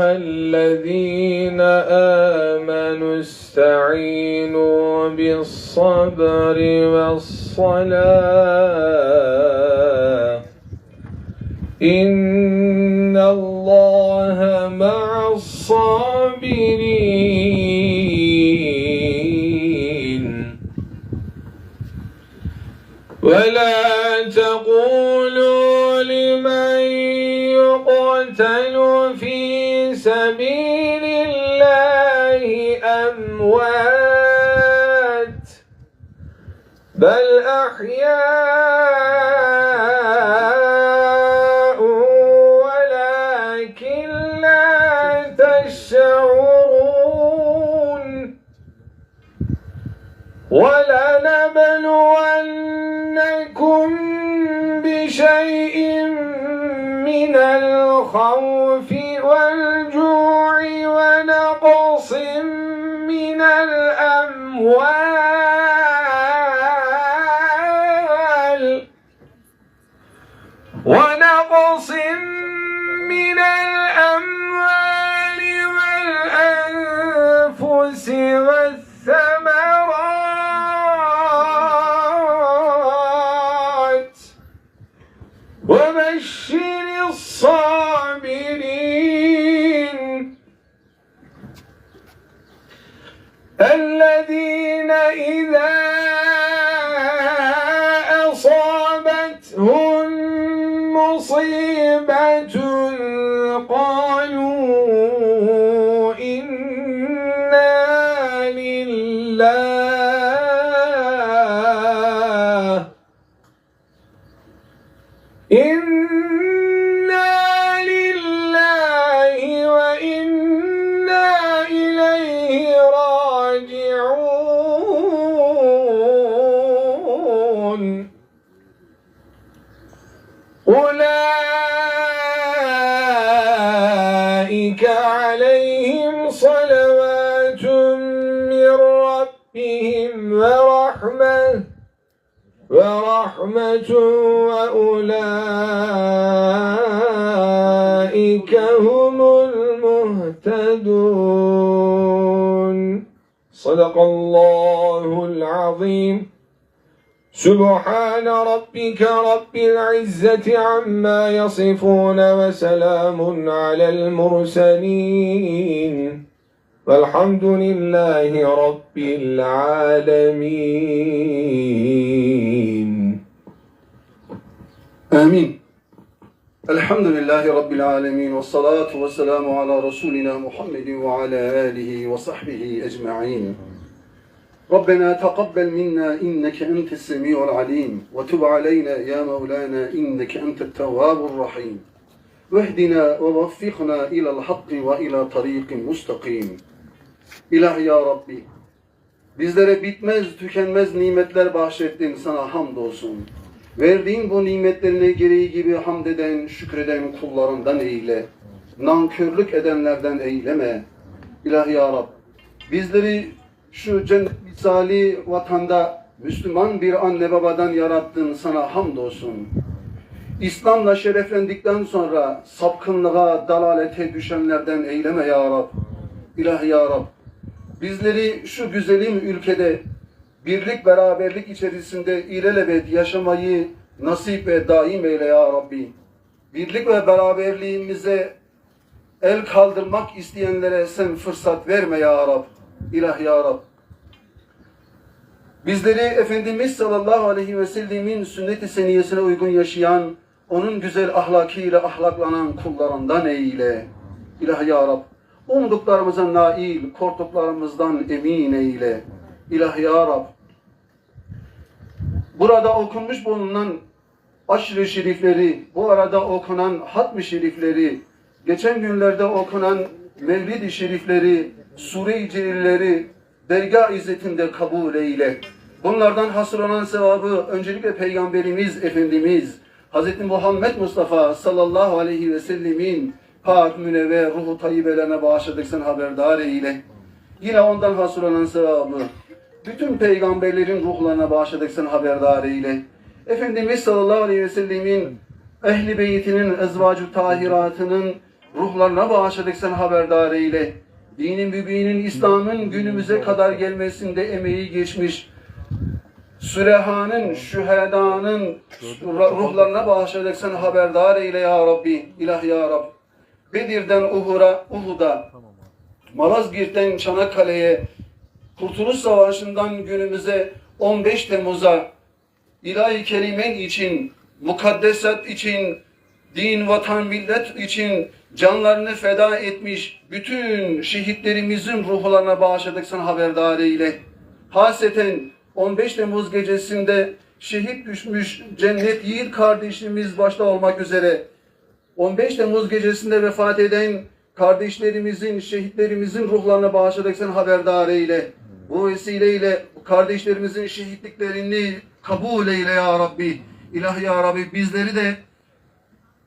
الذين آمنوا استعينوا بالصبر والصلاة. إن الله مع الصابرين. ولا تقولوا لمن يقتل سبيل الله أموات بل أحياء ولكن لا تشعرون ولنبلونكم بشيء من الخوف والجوع ونقص من الأموال. الذين إذا ورحمة وأولئك هم المهتدون. صدق الله العظيم. سبحان ربك رب العزة عما يصفون وسلام على المرسلين. والحمد لله رب العالمين. آمين الحمد لله رب العالمين والصلاة والسلام على رسولنا محمد وعلى آله وصحبه أجمعين ربنا تقبل منا إنك أنت السميع العليم وتب علينا يا مولانا إنك أنت التواب الرحيم واهدنا ووفقنا إلى الحق وإلى طريق مستقيم İlahi ya Rabbi bizlere bitmez tükenmez nimetler bahşettin sana hamdolsun. Verdiğin bu nimetlerine gereği gibi hamd eden, şükreden kullarından eyle. Nankörlük edenlerden eyleme. İlahi ya Rab, bizleri şu cennet vatanda Müslüman bir anne babadan yarattın sana hamdolsun. İslam'la şereflendikten sonra sapkınlığa, dalalete düşenlerden eyleme ya Rab. İlahi ya Rab, bizleri şu güzelim ülkede birlik beraberlik içerisinde ilelebet yaşamayı nasip ve daim eyle ya Rabbi. Birlik ve beraberliğimize el kaldırmak isteyenlere sen fırsat verme ya Rab. İlah ya Rab. Bizleri Efendimiz sallallahu aleyhi ve sellemin sünnet-i seniyesine uygun yaşayan, onun güzel ahlakıyla ahlaklanan kullarından eyle. İlah ya Rab. Umduklarımıza nail, korktuklarımızdan emin eyle. İlah ya Rab. Burada okunmuş bulunan aşırı şerifleri, bu arada okunan hatmi şerifleri, geçen günlerde okunan mevlid-i şerifleri, sure-i celilleri dergah izzetinde kabul eyle. Bunlardan hasıl olan sevabı öncelikle Peygamberimiz Efendimiz Hz. Muhammed Mustafa sallallahu aleyhi ve sellemin pak münevver ruhu tayyibelerine bağışladık sen haberdar eyle. Yine ondan hasıl olan sevabı bütün peygamberlerin ruhlarına bağışladık sen haberdar eyle. Efendimiz sallallahu aleyhi ve sellemin ehli beytinin ezvacu tahiratının ruhlarına bağışladık sen haberdar eyle. Dinin mübinin İslam'ın günümüze kadar gelmesinde emeği geçmiş Sürehanın, şühedanın ruhlarına bağışladık sen haberdar eyle ya Rabbi, ilah ya Rab. Bedir'den Uhur'a, Uhud'a, Malazgirt'ten Çanakkale'ye, Kurtuluş Savaşı'ndan günümüze 15 Temmuz'a, ilahi kelimen için, mukaddesat için, din, vatan, millet için canlarını feda etmiş bütün şehitlerimizin ruhlarına bağışladık sen haberdar eyle. Haseten 15 Temmuz gecesinde şehit düşmüş cennet yiğit kardeşimiz başta olmak üzere 15 Temmuz gecesinde vefat eden kardeşlerimizin, şehitlerimizin ruhlarına bağışladık sen haberdar eyle. Bu vesileyle kardeşlerimizin şehitliklerini kabul eyle ya Rabbi. İlah ya Rabbi bizleri de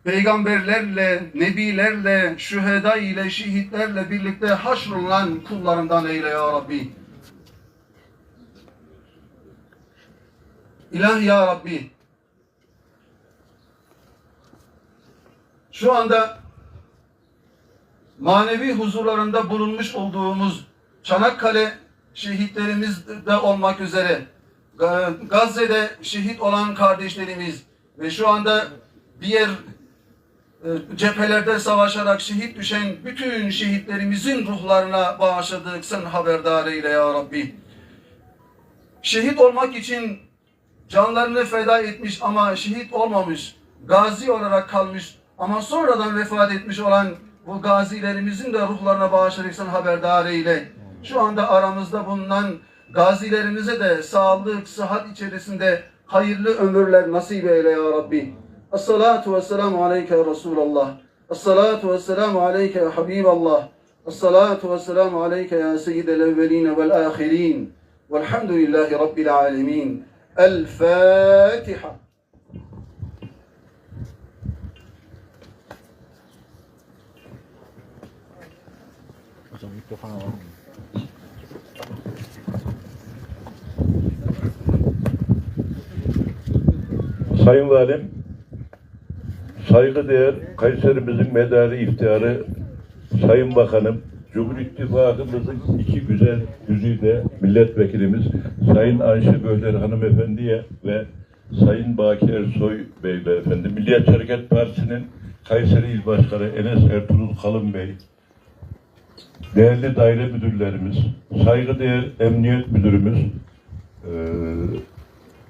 peygamberlerle, nebilerle, şüheda ile, şehitlerle birlikte haşrolunan kullarından eyle ya Rabbi. İlah ya Rabbi. Şu anda manevi huzurlarında bulunmuş olduğumuz Çanakkale şehitlerimiz de olmak üzere Ga- Gazze'de şehit olan kardeşlerimiz ve şu anda diğer e, cephelerde savaşarak şehit düşen bütün şehitlerimizin ruhlarına bağışladık sen haberdar eyle ya Rabbi. Şehit olmak için canlarını feda etmiş ama şehit olmamış, gazi olarak kalmış ama sonradan vefat etmiş olan bu gazilerimizin de ruhlarına bağışladık sen haberdar eyle. Şu anda aramızda bulunan gazilerimize de sağlık, sıhhat içerisinde hayırlı ömürler nasip eyle ya Rabbi. Esselatu ve selamu aleyke Resulallah. Esselatu ve selamu aleyke ya Habiballah. Esselatu ve selamu aleyke ya seyyidel evveline vel ahirin. Velhamdülillahi Rabbil alemin. El Fatiha. Hocam mikrofon alalım. Sayın Valim, saygıdeğer Kayserimizin medarı iftiharı Sayın Bakanım, Cumhur İttifakımızın iki güzel yüzüyle milletvekilimiz Sayın Ayşe Böhler hanımefendiye ve Sayın Baki Ersoy Bey beyefendi, Milliyetçi Hareket Partisi'nin Kayseri İl Başkanı Enes Ertuğrul Kalın Bey, değerli daire müdürlerimiz, saygıdeğer emniyet müdürümüz, eee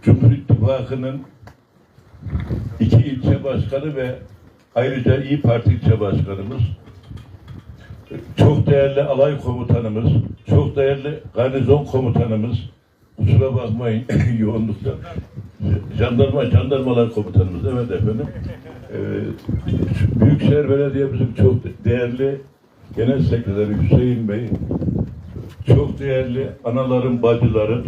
Cumhur İttifakı'nın iki ilçe başkanı ve ayrıca İyi Parti ilçe başkanımız, çok değerli alay komutanımız, çok değerli garnizon komutanımız, kusura bakmayın yoğunlukta, jandarma, jandarmalar komutanımız, evet efendim. Ee, Büyükşehir Belediye'mizin çok değerli Genel Sekreteri Hüseyin Bey, çok değerli anaların, bacıların,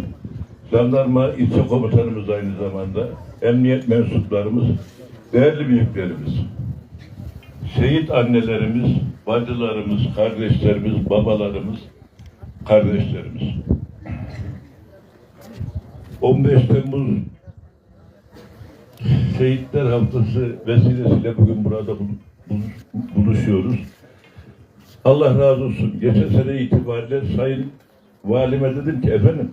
jandarma ilçe komutanımız aynı zamanda, emniyet mensuplarımız, değerli büyüklerimiz, şehit annelerimiz, bacılarımız, kardeşlerimiz, babalarımız, kardeşlerimiz. 15 Temmuz Şehitler Haftası vesilesiyle bugün burada bul- bul- buluşuyoruz. Allah razı olsun. Geçen sene itibariyle Sayın Valime dedim ki efendim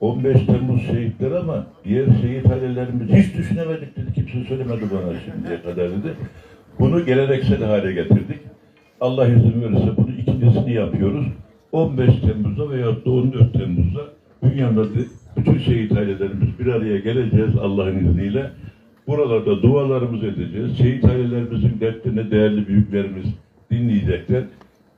15 Temmuz şehitler ama diğer şehit ailelerimiz hiç düşünemedik dedi. Kimse söylemedi bana şimdiye kadar dedi. Bunu geleneksel hale getirdik. Allah izin verirse bunu ikincisini yapıyoruz. 15 Temmuz'da veya da 14 Temmuz'da dünyada bütün şehit ailelerimiz bir araya geleceğiz Allah'ın izniyle. Buralarda dualarımızı edeceğiz. Şehit ailelerimizin dertlerini değerli büyüklerimiz dinleyecekler.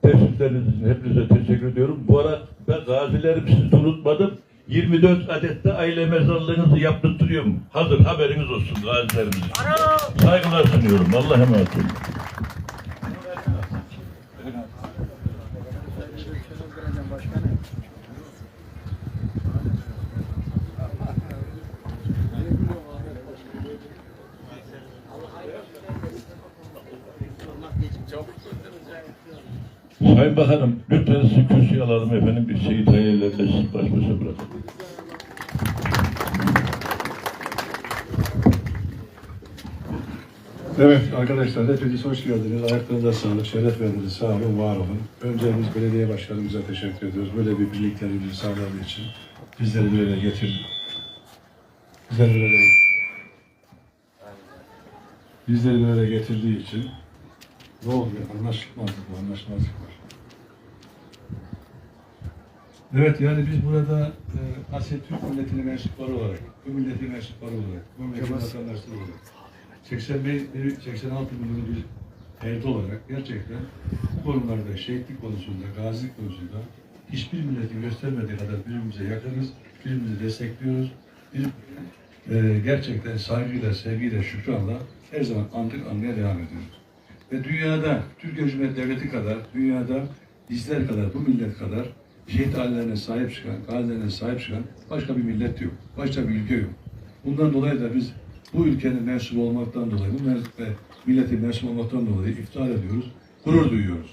Teşrifleriniz için hepinize teşekkür ediyorum. Bu arada gazilerim sizi unutmadım. 24 adette aile mezarlığınızı yaptırtıyorum. Hazır haberiniz olsun gazilerimiz için. Saygılar sunuyorum. Allah'a emanet olun. Sayın Bakanım, lütfen sizi kürsüye alalım efendim. Bir şehit hayallerle sizi baş başa bırakalım. Evet arkadaşlar hepiniz hoş geldiniz. Ayaklarınıza sağlık, şeref verdiniz. Sağ olun, var olun. Önce biz belediye başkanımıza teşekkür ediyoruz. Böyle bir birliklerimizi sağladığı için bizleri araya getirdi. Bizleri araya bizleri araya getirdiği için ne oluyor? Anlaşılmazlık anlaşmazlık var. Evet yani biz burada e, Asya Türk milletine mensupları olarak, bu milletin mensupları olarak, bu milletin vatandaşları olarak 85, 86 milyon bir ferdi olarak gerçekten bu konularda şehitlik konusunda, gazilik konusunda hiçbir milletin göstermediği kadar birbirimize yakınız, birbirimizi destekliyoruz. Bir, e, gerçekten saygıyla, sevgiyle, şükranla her zaman andık anmaya devam ediyoruz. Ve dünyada, Türkiye Cumhuriyeti Devleti kadar, dünyada bizler kadar, bu millet kadar şehit ailelerine sahip çıkan, gazilerine sahip çıkan başka bir millet yok. Başka bir ülke yok. Bundan dolayı da biz bu ülkenin mensubu olmaktan dolayı, bu mens- ve milletin mensubu olmaktan dolayı iftihar ediyoruz, gurur duyuyoruz.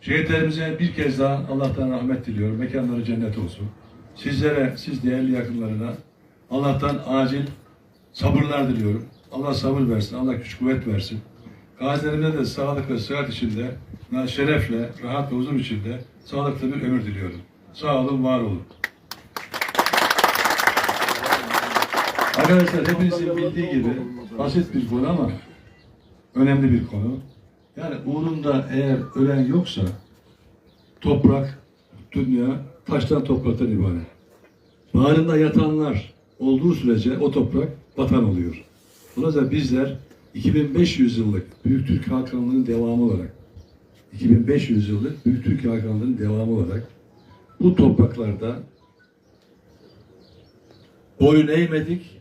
Şehitlerimize bir kez daha Allah'tan rahmet diliyorum. Mekanları cennet olsun. Sizlere, siz değerli yakınlarına Allah'tan acil sabırlar diliyorum. Allah sabır versin, Allah güç kuvvet versin. Gazilerimize de sağlık ve sıhhat içinde, şerefle, rahat ve huzur içinde sağlıklı bir ömür diliyorum. Sağ olun, var olun. Arkadaşlar hepinizin bildiği gibi basit bir konu ama önemli bir konu. Yani uğrunda eğer ölen yoksa toprak, dünya taştan topraktan ibaret. Bağrında yatanlar olduğu sürece o toprak vatan oluyor. Dolayısıyla bizler 2500 yıllık Büyük Türk Hakanlığı'nın devamı olarak 2500 yıllık Büyük Türk Hakanlığı'nın devamı olarak bu topraklarda boyun eğmedik,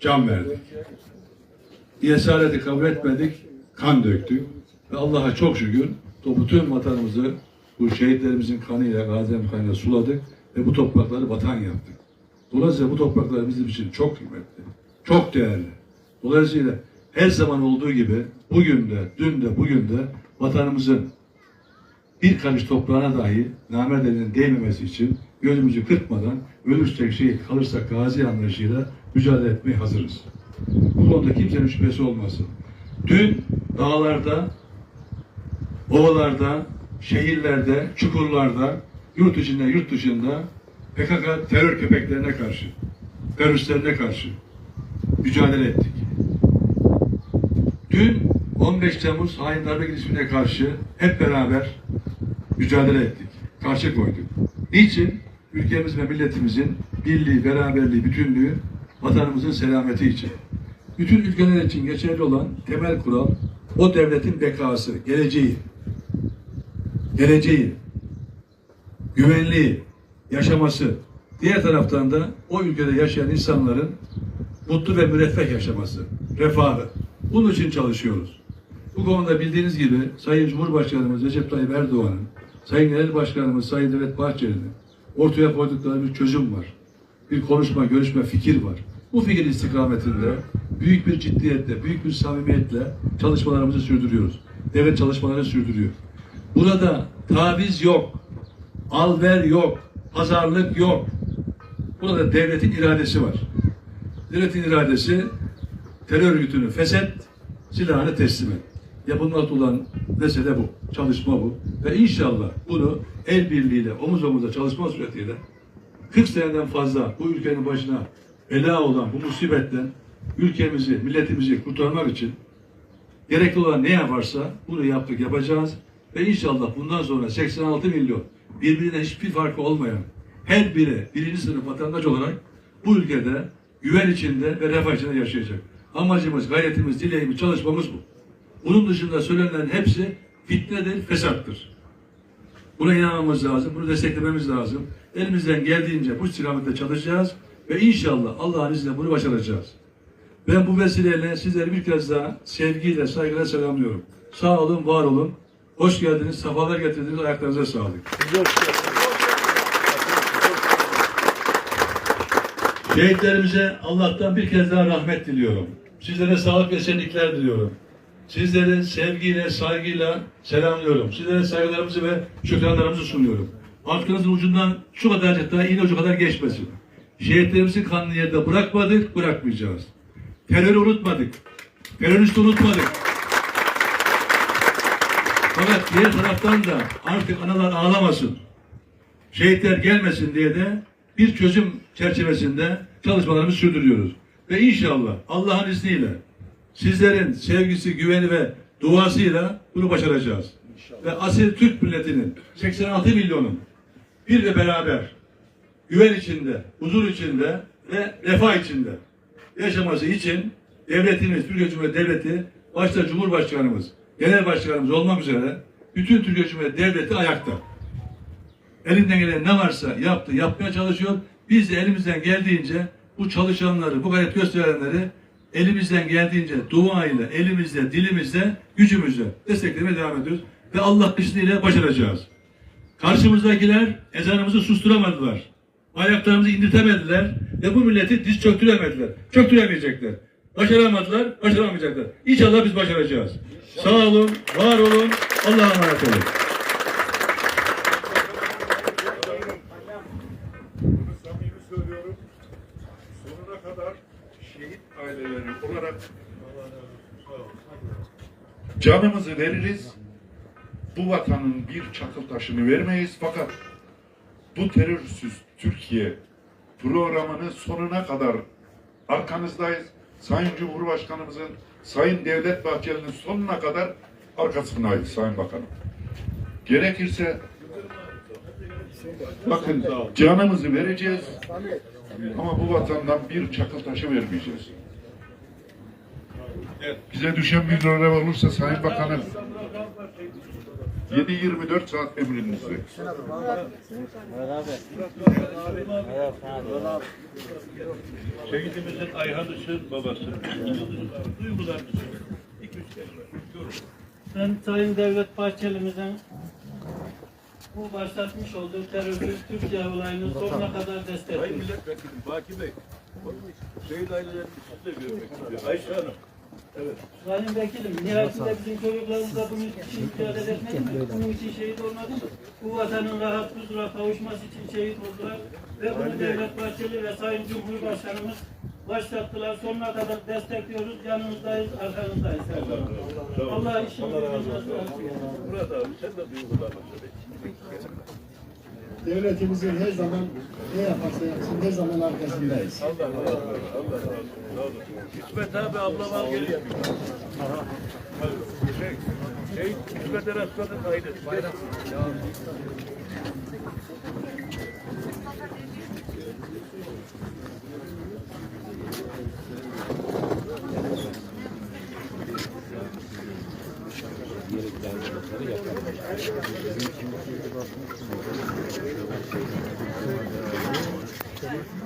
can verdik. Esareti kabul etmedik, kan döktük. Ve Allah'a çok şükür bütün vatanımızı bu şehitlerimizin kanıyla, gazilerimizin kanıyla suladık ve bu toprakları vatan yaptık. Dolayısıyla bu topraklar bizim için çok kıymetli, çok değerli. Dolayısıyla her zaman olduğu gibi bugün de, dün de, bugün de vatanımızın bir karış toprağına dahi elinin değmemesi için gözümüzü kırpmadan ölürsek şehit kalırsak gazi anlayışıyla mücadele etmeye hazırız. Bu konuda kimsenin şüphesi olmasın. Dün dağlarda, ovalarda, şehirlerde, çukurlarda, yurt içinde, yurt dışında PKK terör köpeklerine karşı, teröristlerine karşı mücadele ettik. Dün 15 Temmuz hain darbe girişimine karşı hep beraber mücadele ettik. Karşı koyduk. Niçin? Ülkemiz ve milletimizin birliği, beraberliği, bütünlüğü, vatanımızın selameti için. Bütün ülkeler için geçerli olan temel kural o devletin bekası, geleceği. Geleceği, güvenliği, yaşaması. Diğer taraftan da o ülkede yaşayan insanların mutlu ve müreffeh yaşaması, refahı. Bunun için çalışıyoruz. Bu konuda bildiğiniz gibi Sayın Cumhurbaşkanımız Recep Tayyip Erdoğan'ın, Sayın Genel Başkanımız Sayın Devlet Bahçeli'nin ortaya koydukları bir çözüm var. Bir konuşma, görüşme, fikir var. Bu fikir istikametinde büyük bir ciddiyetle, büyük bir samimiyetle çalışmalarımızı sürdürüyoruz. Devlet çalışmalarını sürdürüyor. Burada taviz yok, al ver yok, pazarlık yok. Burada devletin iradesi var. Devletin iradesi terör örgütünü feshet, silahını teslim et. Yapılmakta olan mesele bu, çalışma bu. Ve inşallah bunu el birliğiyle, omuz omuza çalışma suretiyle 40 seneden fazla bu ülkenin başına bela olan bu musibetten ülkemizi, milletimizi kurtarmak için gerekli olan ne yaparsa bunu yaptık, yapacağız. Ve inşallah bundan sonra 86 milyon birbirine hiçbir farkı olmayan her biri birinci sınıf vatandaş olarak bu ülkede güven içinde ve refah içinde yaşayacak. Amacımız, gayretimiz, dileğimiz, çalışmamız bu. Bunun dışında söylenenlerin hepsi fitnedir, fesattır. Buna inanmamız lazım, bunu desteklememiz lazım. Elimizden geldiğince bu istikamette çalışacağız ve inşallah Allah'ın izniyle bunu başaracağız. Ben bu vesileyle sizleri bir kez daha sevgiyle, saygıyla selamlıyorum. Sağ olun, var olun. Hoş geldiniz, sefalar getirdiniz, ayaklarınıza sağlık. Şehitlerimize Allah'tan bir kez daha rahmet diliyorum. Sizlere sağlık ve esenlikler diliyorum. Sizleri sevgiyle, saygıyla selamlıyorum. Sizlere saygılarımızı ve şükranlarımızı sunuyorum. Aklınızın ucundan şu kadarcık daha iğne ucu kadar geçmesin. Şehitlerimizin kanını yerde bırakmadık, bırakmayacağız. Terörü unutmadık. Teröristi unutmadık. Fakat diğer taraftan da artık analar ağlamasın. Şehitler gelmesin diye de bir çözüm çerçevesinde çalışmalarımızı sürdürüyoruz. Ve inşallah Allah'ın izniyle sizlerin sevgisi, güveni ve duasıyla bunu başaracağız. Ve asil Türk milletinin 86 milyonun bir ve beraber güven içinde, huzur içinde ve refah içinde yaşaması için devletimiz, Türkiye Cumhuriyeti Devleti, başta Cumhurbaşkanımız, Genel Başkanımız olmak üzere bütün Türkiye Cumhuriyeti Devleti ayakta. Elinden gelen ne varsa yaptı, yapmaya çalışıyor. Biz de elimizden geldiğince bu çalışanları, bu gayret gösterenleri elimizden geldiğince dua ile, elimizle, dilimizle, gücümüzle desteklemeye devam ediyoruz. Ve Allah izniyle başaracağız. Karşımızdakiler ezanımızı susturamadılar. Ayaklarımızı indirtemediler ve bu milleti diz çöktüremediler. Çöktüremeyecekler. Başaramadılar, başaramayacaklar. İnşallah biz başaracağız. Sağ olun, var olun, Allah'a emanet olun. Bunu samimi söylüyorum. Sonuna kadar şehit aileleri olarak canımızı veririz. Bu vatanın bir çakıl taşını vermeyiz. Fakat bu terörsüz Türkiye programını sonuna kadar arkanızdayız. Sayın Cumhurbaşkanımızın, Sayın Devlet Bahçeli'nin sonuna kadar arkasındayız Sayın Bakanım. Gerekirse Bakın canımızı vereceğiz ama bu vatandan bir çakıl taşı vermeyeceğiz. Bize düşen bir görev olursa Sayın Bakanım 7-24 saat emrinizde. Şehidimizin Ayhan'ısın babası. Duygularını söyle. İki üç kelime. Ben Sayın Devlet Bahçeli'mizin bu başlatmış olduğu terörsüz Türkiye olayını sonuna kadar Sayın destekliyorum. Milletvekilim Baki Bey. Şehit ailelerini siz de görmek istiyor. Ayşe Hanım. Sayın Vekilim, nihayetinde bizim çocuklarımız da bunun için mücadele etmedi mi? Bunun için şehit olmadı mı? Bu vatanın rahat huzura kavuşması için şehit oldular. Ve bunu Devlet Bahçeli ve Sayın Cumhurbaşkanımız başlattılar. Sonuna kadar destekliyoruz. Yanınızdayız, arkanızdayız. Allah işini razı olsun. Murat abi sen de duygularını söyle devletimizin her zaman ne yaparsa yapsın her zaman arkasındayız. Allah Allah Allah Allah. Hikmet abi ablam al gel. Aha. Şey, şey Hikmet'e rastladın haydi. Bayrak. Ya. Gracias.